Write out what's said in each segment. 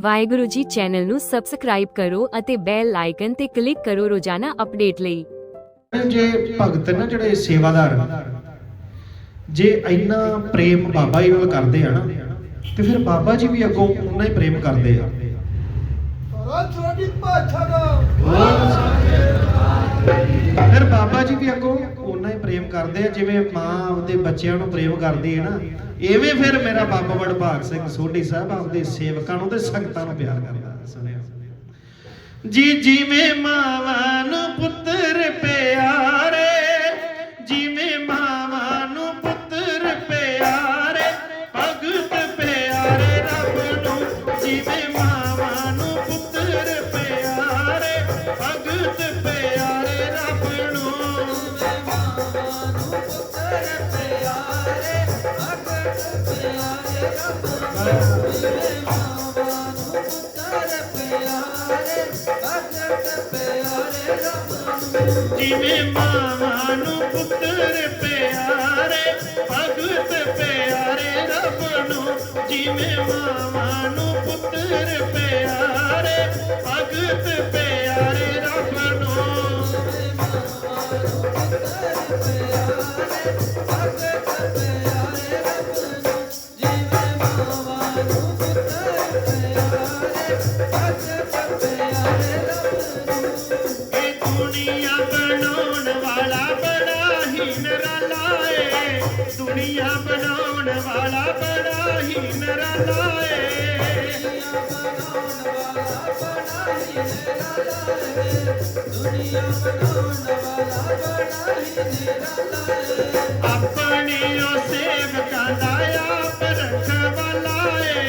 Waheguru ji channel ਨੂੰ subscribe ਕਰੋ ਅਤੇ ਬੈਲ ਆਈਕਨ ਤੇ ਕਲਿੱਕ ਕਰੋ ਰੋਜ਼ਾਨਾ ਅਪਡੇਟ ਲਈ। ਜੇ ਭਗਤ ਨਾ ਜਿਹੜੇ ਸੇਵਾਦਾਰ ਜੇ ਇੰਨਾ ਪ੍ਰੇਮ ਬਾਬਾ ਜੀ ਨਾਲ ਕਰਦੇ ਆ ਨਾ ਤੇ ਫਿਰ ਬਾਬਾ ਜੀ ਵੀ ਅੱਗੋਂ ਉਨਾ ਹੀ ਪ੍ਰੇਮ ਕਰਦੇ ਆ। ਰਾਜ ਤੁਹਾਡੀ ਭਾਸ਼ਾ ਦਾ ਫਿਰ ਬਾਬਾ ਜੀ ਵੀ ਅੱਗੋਂ ਉਨਾ ਹੀ ਪ੍ਰੇਮ ਕਰਦੇ ਆ, ਜਿਵੇਂ ਮਾਂ ਆਪਦੇ ਬੱਚਿਆਂ ਨੂੰ ਪ੍ਰੇਮ ਕਰਦੀ ਹੈ ਨਾ, ਐਵੇਂ ਫਿਰ ਮੇਰਾ ਬਾਬਾ ਵਡਭਾਗ ਸਿੰਘ ਸੋਢੀ ਸਾਹਿਬ ਆਪਦੇ ਸੇਵਕਾਂ ਨੂੰ ਤੇ ਸੰਗਤਾਂ ਨੂੰ ਪਿਆਰ ਕਰਦਾ, ਸੁਣਿਆ। ਜੀ ਜਿਵੇਂ ਮਾਵਾਂ ਨੂੰ ਪੁੱਤਰ ਪਿਆਰੇ, ਜਿਵੇਂ ਮਾਵਾਂ ਨੂੰ ਪੁੱਤਰ ਪਿਆਰੇ, ਭਗਤ ਪਿਆਰੇ ਰੱਬ ਨੂੰ, ਜਿਵੇਂ ਮਾਵਾਂ ਨੂੰ ਪੁੱਤਰ ਪਿਆਰੇ, ਭਗਤ ਜਿਵੇਂ ਮਾਵਾਂ ਨੂੰ ਪੁੱਤਰ ਪਿਆਰੇ, ਭਗਤ ਪਿਆਰੇ ਰੱਬ ਨੂੰ। ਜਿਵੇਂ ਮਾਵਾਂ ਨੂੰ ਪੁੱਤਰ ਪਿਆਰੇ, ਭਗਤ ਪਿਆਰੇ ਰੱਬ ਨੂੰ। ਇਹ ਦੁਨੀਆ ਬਣਾਉਣ ਵਾਲਾ ਬੜਾ ਹੀ ਨਿਰਾਲਾ ਏ ਦੁਨੀਆ ਬਣਾਉਣ ਵਾਲਾ ਬੜਾ ਹੀ ਨਿਰਾਲਾ ਏ ਆਪਣੇ ਉਹ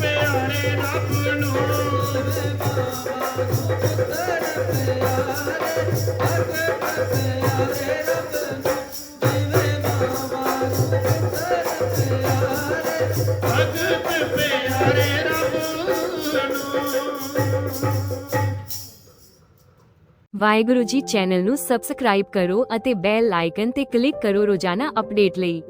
ਭਗਤ ਪਿਆਰੇ ਰੱਬ ਨੂੰ ਭਗਤ ਪਿਆਰੇ ਰੱਬ ਵਾਹਿਗੁਰੂ ਜੀ ਚੈਨਲ ਨੂੰ ਸਬਸਕ੍ਰਾਈਬ ਕਰੋ ਅਤੇ ਬੈਲ ਆਈਕਨ ਤੇ ਕਲਿੱਕ ਕਰੋ ਰੋਜ਼ਾਨਾ ਅਪਡੇਟ ਲਈ।